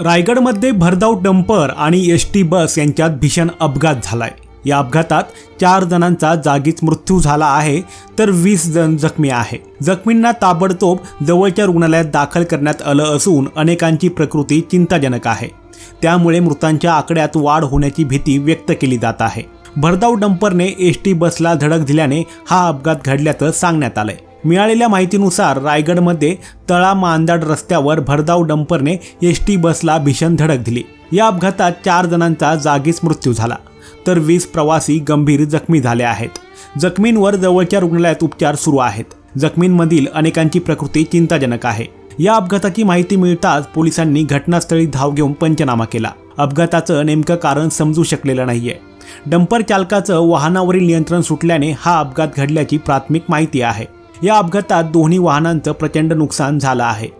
रायगडमध्ये भरधाव डंपर आणि एस टी बस यांच्यात भीषण अपघात झालाय. या अपघातात चार जणांचा जागीच मृत्यू झाला आहे तर वीस जण जखमी आहे. जखमींना ताबडतोब जवळच्या रुग्णालयात दाखल करण्यात आलं असून अनेकांची प्रकृती चिंताजनक आहे. त्यामुळे मृतांच्या आकड्यात वाढ होण्याची भीती व्यक्त केली जात आहे. भरधाव डंपरने एस टी बसला धडक दिल्याने हा अपघात घडल्याचं सांगण्यात आलंय. मिळालेल्या माहितीनुसार रायगडमध्ये तळा मांदाड रस्त्यावर भरधाव डंपरने एस टी बसला भीषण धडक दिली. या अपघातात चार जणांचा जागीच मृत्यू झाला. तर वीस प्रवासी गंभीर जखमी झाले आहेत. जखमींवर जवळच्या रुग्णालयात उपचार सुरू आहेत. जखमींमधील अनेकांची प्रकृती चिंताजनक आहे. या अपघाताची माहिती मिळताच पोलिसांनी घटनास्थळी धाव घेऊन पंचनामा केला. अपघाताचं नेमकं कारण समजू शकलेलं नाहीये. डंपर चालकाचं वाहनावरील नियंत्रण सुटल्याने हा अपघात घडल्याची प्राथमिक माहिती आहे. या अपघातात दोन्ही वाहनांचं प्रचंड नुकसान झालं आहे.